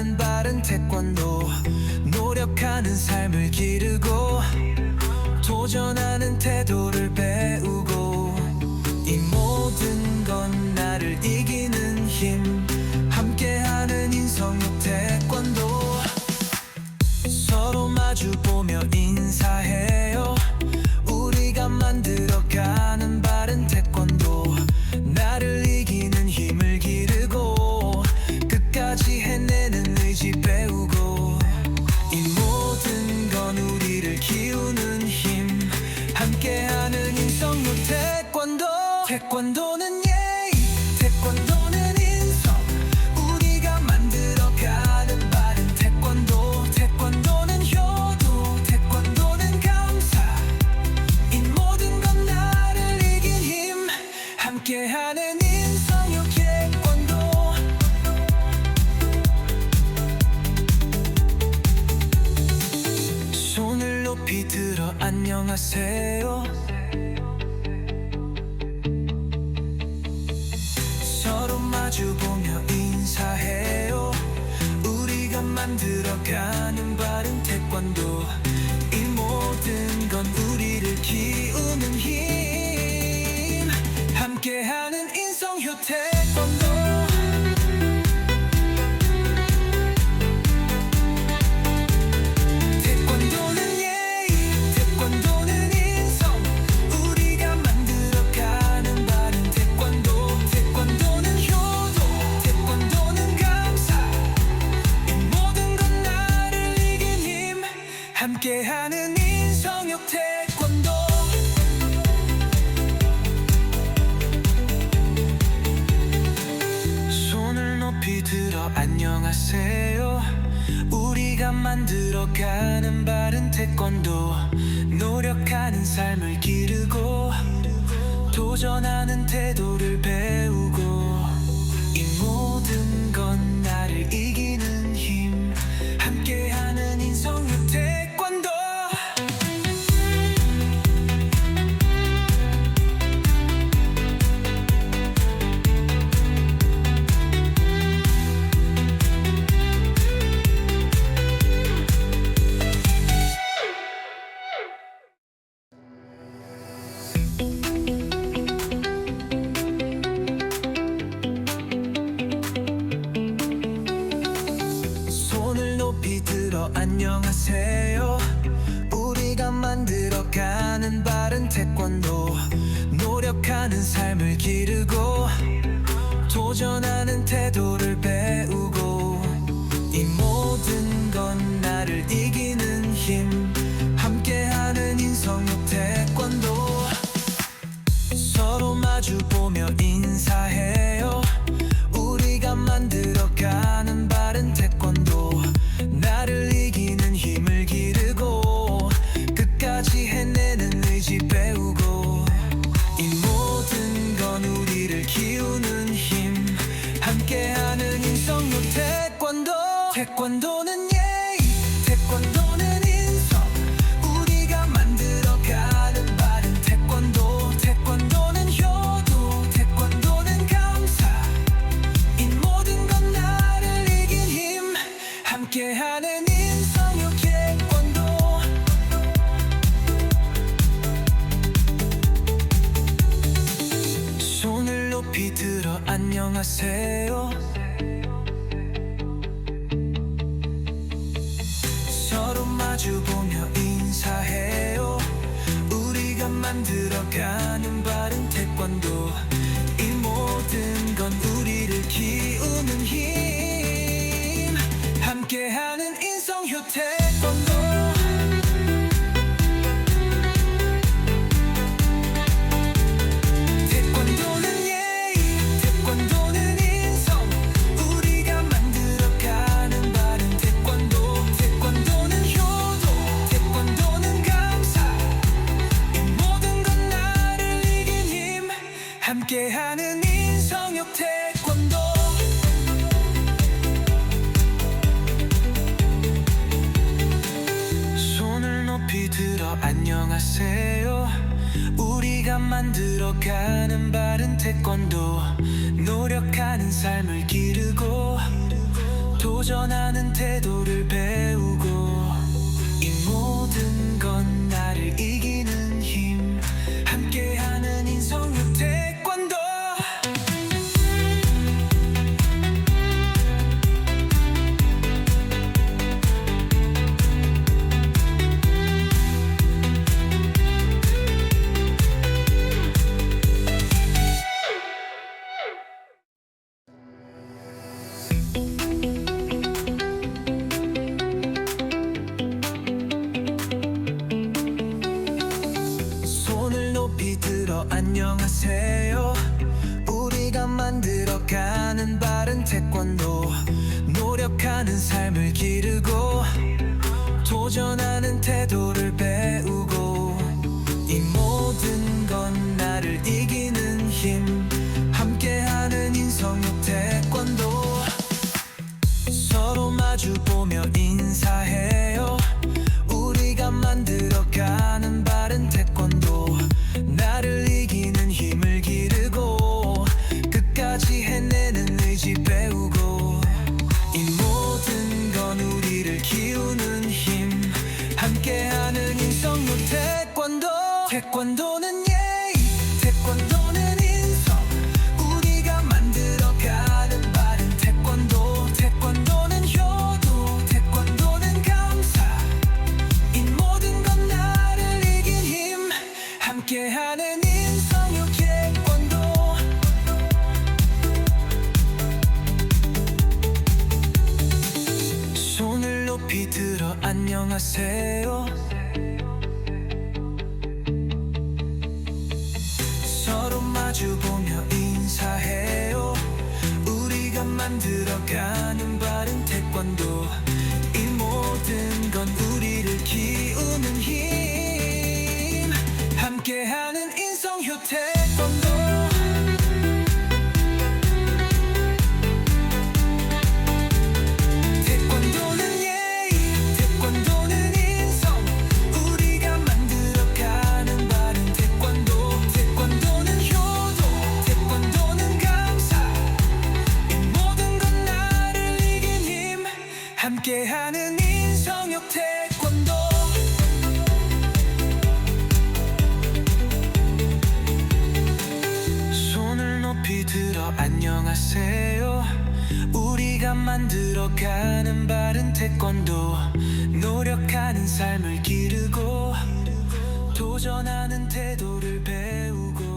노력하는 바른 태권도 노력하는 삶을 기르고 도전하는 태도를 배우고 이 모든 건 나를 이기는 힘 함께하는 인성욕 태권도. 서로 마주보며 태권도 태권도는 예의 태권도는 인성. 우리가 만들어가는 바른 태권도 태권도는 효도 태권도는 감사. 이 모든 건 나를 이긴 힘 함께하는 인성욕 태권도. 손을 높이 들어 안녕하세요 함께하는 인성욕 태권도. 손을 높이 들어 안녕하세요. 우리가 만들어가는 바른 태권도. 노력하는 삶을 기르고 도전하는 태도를 배우 만들어가는 바른 태권도 노력하는 삶을 기르고 도전하는 태도를 배우고 이 모든 건 나를 이기는 힘 안녕하세요? 서로 마주보며 인사해요. 우리가 만들어가는 바른 태권도. 이 모든 건 우리를 키우는 힘. 함께하는 인성효 태권도 함께하는 인성욕 태권도. 손을 높이 들어 안녕하세요. 우리가 만들어가는 바른 태권도. 노력하는 삶을 기르고 도 도전하는 태도를 배우고 이 모든 태권도는 예의 태권도는 인성. 우리가 만들어가는 바른 태권도 태권도는 효도 태권도는 감사. 이 모든 건 나를 이긴 힘 함께하는 인성욕 태권도. 손을 높이 들어 안녕하세요 만들어가는 바른 태권도. 이 모든 건 우리를 키우는 힘. 함께하는 인성효 태 함께하는 인성욕 태권도. 손을 높이 들어 안녕하세요. 우리가 만들어가는 바른 태권도. 노력하는 삶을 기르고 도전하는 태도를 배우고